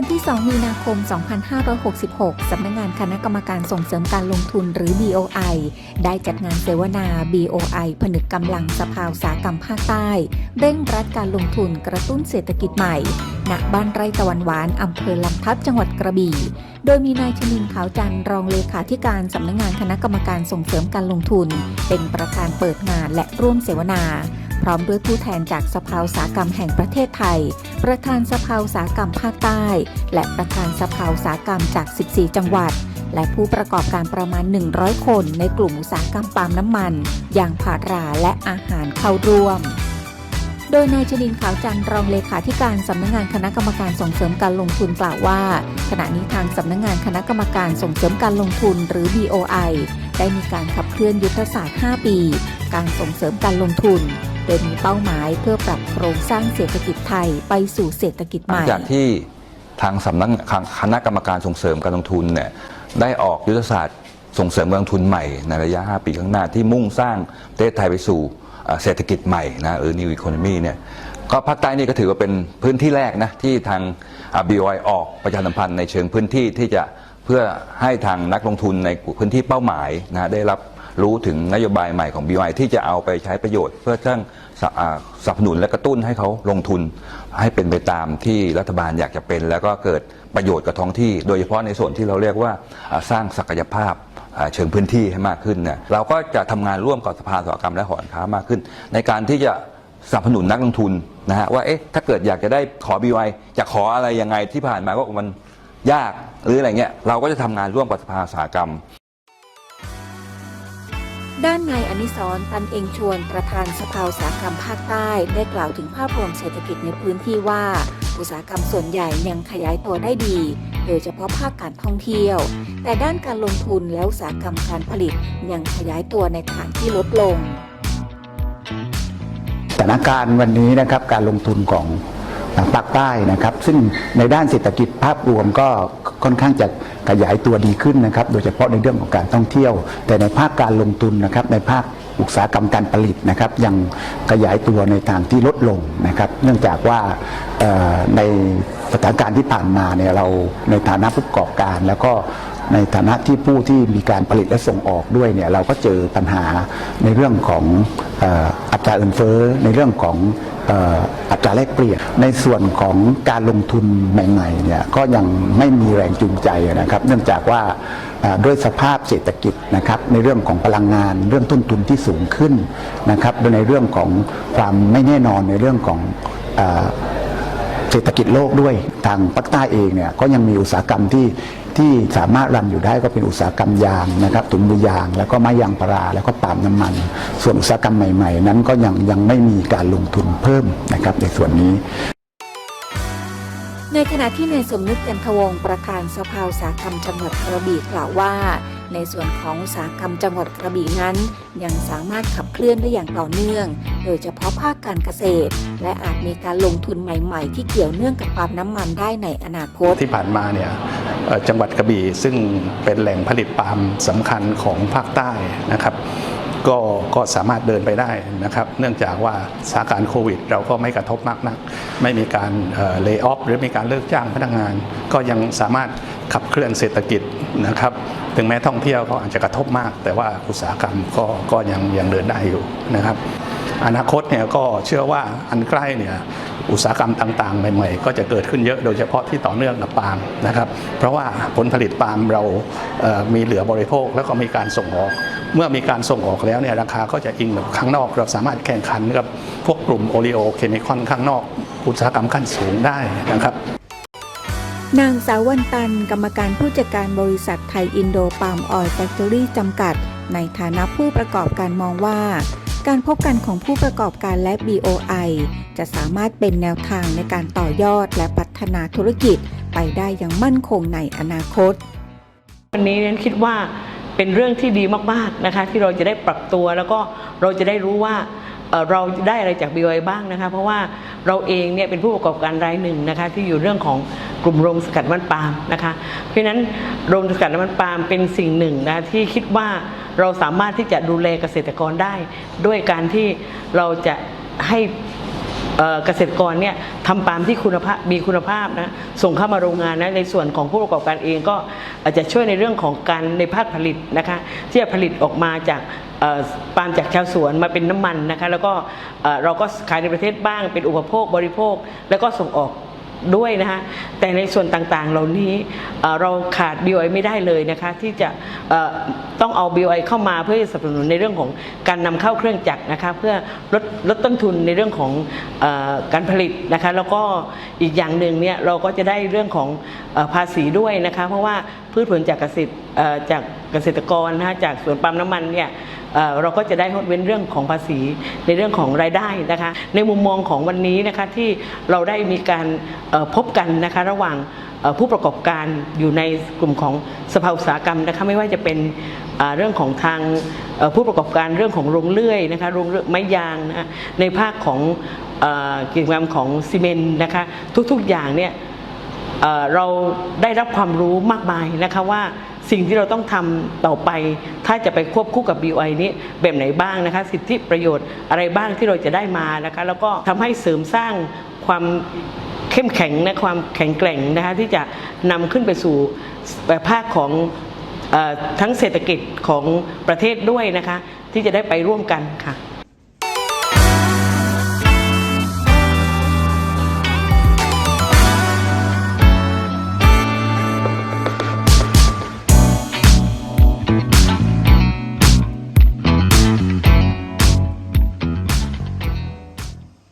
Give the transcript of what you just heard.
วันที่ 2 มีนาคม 2566 สำนักงานคณะกรรมการส่งเสริมการลงทุนหรือ BOI ได้จัดงานเสวนา BOI ผนึกกำลังสภาอุตสาหกรรมภาคใต้ เร่งรัดการลงทุนกระตุ้นเศรษฐกิจใหม่ ณ บ้านไร่ตะวันหวานอำเภอลำทับจังหวัดกระบี่ โดยมีนายชนินขาวจันทร์รองเลขาธิการสำนักงานคณะกรรมการส่งเสริมการลงทุน เป็นประธานเปิดงานและร่วมเสวนา ร้อมด้วยผู้แทนจากสภาอุตสาหกรรมแห่งประเทศไทย ประธานสภาอุตสาหกรรมภาคใต้ และประธานสภาอุตสาหกรรมจาก 14 จังหวัด และผู้ประกอบการประมาณ 100 คนในกลุ่มอุตสาหกรรมปาล์มน้ำมันยางพาราและอาหารเข้าร่วมโดยนายชนินขาวจันทร์รองเลขาธิการสำนักงานคณะกรรมการส่งเสริมการลงทุนกล่าวว่า ขณะนี้ทางสำนักงานคณะกรรมการส่งเสริมการลงทุนหรือ BOI ได้มีการขับเคลื่อนยุทธศาสตร์ 5 ปี การส่งเสริมการลงทุน โดยมีเป้าหมายเพื่อปรับโครงสร้างเศรษฐกิจไทยไปสู่เศรษฐกิจหใหลังม่จากที่ทางสำนักคณะกรรมการส่งเสริมการลงทุนเนี่ยได้ออกยุทธศาสตร์ส่งเสริมการลงทุนใหม่ในระยะ 5 ปีข้างหน้าที่มุ่งสร้างประเทศไทยไปสู่เศรษฐกิจใหม่นะหรือ New Economy เนี่ยก็ภาคใต้นี่ก็ถือว่าเป็นพื้นที่แรกนะที่ทาง BOI ออกประชาสัมพันธ์ในเชิงพื้นที่ที่จะเพื่อให้ทางนักลงทุนในพื้นที่เป้าหมายนะได้รับ รู้ถึงนโยบายใหม่ของ BOI ที่จะเอาไปใช้ประโยชน์เพื่อสร้างสอ่าสนับสนุนและกระตุ้นให้เขาลงทุน ให้เป็นไปตามที่รัฐบาลอยากจะเป็น แล้วก็เกิดประโยชน์กับท้องที่ โดยเฉพาะในส่วนที่เราเรียกว่าอ่าสร้างศักยภาพอ่าเชิงพื้นที่ให้มากขึ้นเนี่ยเราก็จะทำงานร่วมกับสภาสหกรรมและหอการค้ามากขึ้น ในการที่จะ สนับสนุนนักลงทุนนะฮะว่าเอ๊ะถ้าเกิดอยากจะได้ขอ BY จะขออะไรยังไงที่ผ่านมาก็มันยากหรืออะไรเงี้ยเราก็จะทำงานร่วมกับสภาอุตสาหกรรม ด้านนายอนิสร์ตันเองชวนประธานสภาอุตสาหกรรมภาคใต้ได้กล่าวถึงภาพรวมเศรษฐกิจในพื้นที่ว่า อุตสาหกรรมส่วนใหญ่ยังขยายตัวได้ดี โดยเฉพาะภาคการท่องเที่ยว แต่ด้านการลงทุนและอุตสาหกรรมการผลิตยังขยายตัวในทางที่ลดลง สถานการณ์วันนี้นะครับการลงทุนของ ภาคใต้นะครับ ซึ่งในด้านเศรษฐกิจภาพรวมก็ค่อนข้างจะขยายตัวดีขึ้นนะครับ โดยเฉพาะในเรื่องของการท่องเที่ยว แต่ในภาคการลงทุนนะครับในภาคอุตสาหกรรมการผลิตนะครับยังขยายตัวในทางที่ลดลงนะครับ เนื่องจากว่าในสถานการณ์ที่ผ่านมาเนี่ยเราในฐานะผู้ประกอบการ แล้วก็ ในฐานะที่ผู้ที่มีการผลิตและส่งออกด้วยเนี่ยเราก็เจอปัญหาในเรื่องของอัตราเงินเฟ้อในเรื่องของอัตราแลกเปลี่ยนในส่วนของการลงทุนใหม่ๆเนี่ยก็ยังไม่มีแรงจูงใจนะครับ เนื่องจากว่าด้วยสภาพเศรษฐกิจนะครับในเรื่องของพลังงาน เรื่องต้นทุนที่สูงขึ้นนะครับในเรื่องของความไม่แน่นอนในเรื่องของ ศรษฐกิจโลกด้วยทางภาคใต้เองเนี่ยก็ยังมีอุตสาหกรรมที่ที่สามารถรันอยู่ได้ก็เป็นอุตสาหกรรมยางนะครับถุงมือยาง แล้วก็ไม้ยางพาราแล้วก็ปาล์มน้ำมัน ส่วนอุตสาหกรรมใหม่ๆ นั้นก็ยังยังไม่มีการลงทุนเพิ่มนะครับในส่วนนี้ในขณะที่นายสมนึกจันทวงประธานสภาอุตสาหกรรมจังหวัดกระบี่กล่าวว่า ในส่วนของอุตสาหกรรมจังหวัดกระบี่นั้น ยังสามารถขับเคลื่อนได้อย่างต่อเนื่อง โดยเฉพาะภาคการเกษตร และอาจมีการลงทุนใหม่ ๆ ที่เกี่ยวเนื่องกับปาล์มน้ำมันได้ในอนาคต ที่ผ่านมาเนี่ยจังหวัดกระบี่ซึ่งเป็นแหล่งผลิตปาล์มสำคัญของภาคใต้นะครับ ก็ก็สามารถเดินไปได้นะครับ เนื่องจากว่าสถานการณ์โควิด เราก็ไม่กระทบมากนัก ไม่มีการเลิกออฟหรือมีการเลิกจ้างพนักงาน ก็ยังสามารถขับเคลื่อนเศรษฐกิจนะครับ ถึงแม้ท่องเที่ยวก็อาจจะกระทบมาก แต่ว่าอุตสาหกรรมก็ก็ยังยังเดินได้อยู่นะครับ อนาคตเนี่ยก็เชื่อว่าอันใกล้เนี่ย อุตสาหกรรมต่างๆ ใหม่ๆ ก็จะเกิดขึ้นเยอะโดยเฉพาะที่ต่อเนื่องกับปาล์มนะครับเพราะว่าผลผลิตปาล์มเรามีเหลือบริโภคแล้วก็มีการส่งออก เมื่อมีการส่งออกแล้วเนี่ยราคาก็จะอิงกับข้างนอกเราสามารถแข่งขันกับพวกกลุ่มโอลิโอเคมีคอนข้างนอก อุตสาหกรรมขั้นสูงได้นะครับนางสาววันตัน กรรมการผู้จัดการบริษัทไทยอินโดปาล์มออยล์แฟคทอรี่จำกัด ในฐานะผู้ประกอบการมองว่า การพบกันของผู้ประกอบการและ BOI จะสามารถเป็นแนวทางในการต่อยอดและพัฒนาธุรกิจไปได้อย่างมั่นคงในอนาคต วันนี้นั้นคิดว่าเป็นเรื่องที่ดีมากๆนะคะ ที่เราจะได้ปรับตัวแล้วก็เราจะได้รู้ว่าเราได้อะไรจาก BOI บ้างนะคะ เพราะว่าเราเองเนี่ยเป็นผู้ประกอบการรายหนึ่งนะคะที่อยู่เรื่องของ กลุ่มโรงสกัดน้ำมันปาล์มนะคะเพราะฉะนั้นโรงสกัดน้ำมันปาล์มเป็นสิ่งหนึ่งนะที่คิดว่าเราสามารถที่จะดูแลเกษตรกรได้ ด้วยการที่เราจะให้เกษตรกรเนี่ยทำปาล์มที่คุณภาพมีคุณภาพนะส่งเข้ามาโรงงานนะในส่วนของผู้ประกอบการเองก็อาจจะช่วยในเรื่องของการในภาคผลิตนะคะที่จะผลิตออกมาจากปาล์มจากชาวสวนมาเป็นน้ำมันนะคะแล้วก็เราก็ขายในประเทศบ้างเป็นอุปโภคบริโภค แล้วก็ส่งออก ด้วยนะคะแต่ในส่วนต่างๆ เหล่านี้เราขาด BOI ไม่ได้เลยนะคะที่จะต้องเอา BOI เข้ามาเพื่อสนับสนุนในเรื่องของการนำเข้าเครื่องจักรนะคะเพื่อลดลดต้นทุนในเรื่องของอการผลิตนะคะแล้วก็อีกอย่างหนึ่งเนี่ยเราก็จะได้เรื่องของอภาษีด้วยนะคะเพราะว่าพืชผลจากเกษตรจากเกษตรกรนะคะจากสวนปาล์มน้ำมันเนี่ย เราก็จะได้งดเว้นเรื่องของภาษีในเรื่องของรายได้นะคะ ในมุมมองของวันนี้นะคะที่เราได้มีการพบกันนะคะระหว่างผู้ประกอบการอยู่ในกลุ่มของสภาอุตสาหกรรมนะคะไม่ว่าจะเป็นเรื่องของทางผู้ประกอบการเรื่องของโรงเลื่อยนะคะโรงเลื่อยไม้ยางนะะในภาคของเอ่อกิจกรรมของซีเมนต์นะคะทุกๆอย่างเนี่ยเราได้รับความรู้มากมายนะคะว่า สิ่งที่เราต้องทำต่อไป ถ้าจะไปควบคู่กับ BOI นี้แบบไหนบ้างนะคะ สิทธิประโยชน์อะไรบ้างที่เราจะได้มานะคะ แล้วก็ทำให้เสริมสร้างความเข้มแข็งนะความแข็งแกร่งนะคะที่จะนำขึ้นไปสู่ภาคของอทั้งเศรษฐกิจของประเทศด้วยนะคะ ที่จะได้ไปร่วมกันค่ะ